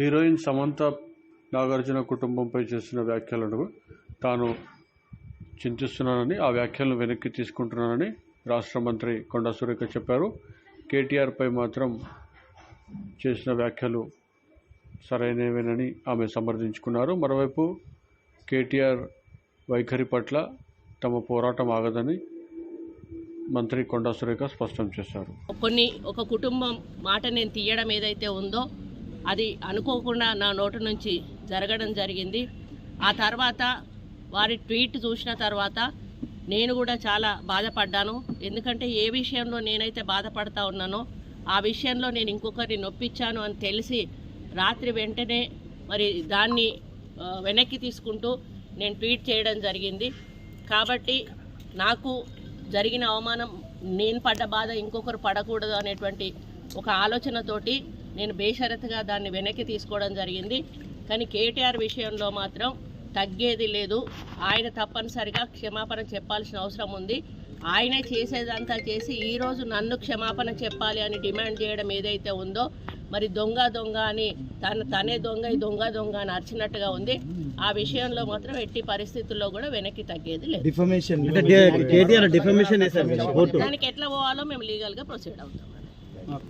Heroine Samantha Nagarjuna కుటుంబంపై చేసిన వ్యాఖ్యలను తాను చింతిస్తున్నానని ఆ వ్యాఖ్యలను వెనక్కి తీసుకుంటున్నానని రాష్ట్ర మంత్రి కొండా సురేఖ చెప్పారు. కేటీఆర్పై మాత్రం చేసిన వ్యాఖ్యలు సరైనవేనని ఆమె సమర్థించుకున్నారు. మరోవైపు కేటీఆర్ వైఖరి పట్ల తమ పోరాటం ఆగదని మంత్రి కొండా సురేఖ స్పష్టం చేశారు. కొన్ని ఒక కుటుంబం మాట నేను తీయడం ఏదైతే ఉందో అది అనుకోకుండా నా నోటి నుంచి జరగడం జరిగింది. ఆ తర్వాత వారి ట్వీట్ చూసిన తర్వాత నేను కూడా చాలా బాధపడ్డాను. ఎందుకంటే ఏ విషయంలో నేనైతే బాధపడతా ఉన్నానో ఆ విషయంలో నేను ఇంకొకరిని నొప్పించాను అని తెలిసి రాత్రి వెంటనే మరి దాన్ని వెనక్కి తీసుకుంటూ నేను ట్వీట్ చేయడం జరిగింది. కాబట్టి నాకు జరిగిన అవమానం నేను పడ్డ బాధ ఇంకొకరు పడకూడదు అనేటువంటి ఒక ఆలోచనతోటి నేను బేషరతుగా దాన్ని వెనక్కి తీసుకోవడం జరిగింది. కానీ కేటీఆర్ విషయంలో మాత్రం తగ్గేది లేదు. ఆయన తప్పనిసరిగా క్షమాపణ చెప్పాల్సిన అవసరం ఉంది. ఆయనే చేసేదంతా చేసి ఈరోజు నన్ను క్షమాపణ చెప్పాలి అని డిమాండ్ చేయడం ఏదైతే ఉందో మరి దొంగ దొంగ అని తన తనే దొంగ ఈ దొంగ దొంగ అని అరిచినట్టుగా ఉంది. ఆ విషయంలో మాత్రం ఎట్టి పరిస్థితుల్లో కూడా వెనక్కి తగ్గేది లేదు. దానికి ఎట్లా పోవాలో మేము లీగల్గా ప్రొసీడ్ అవుతాం.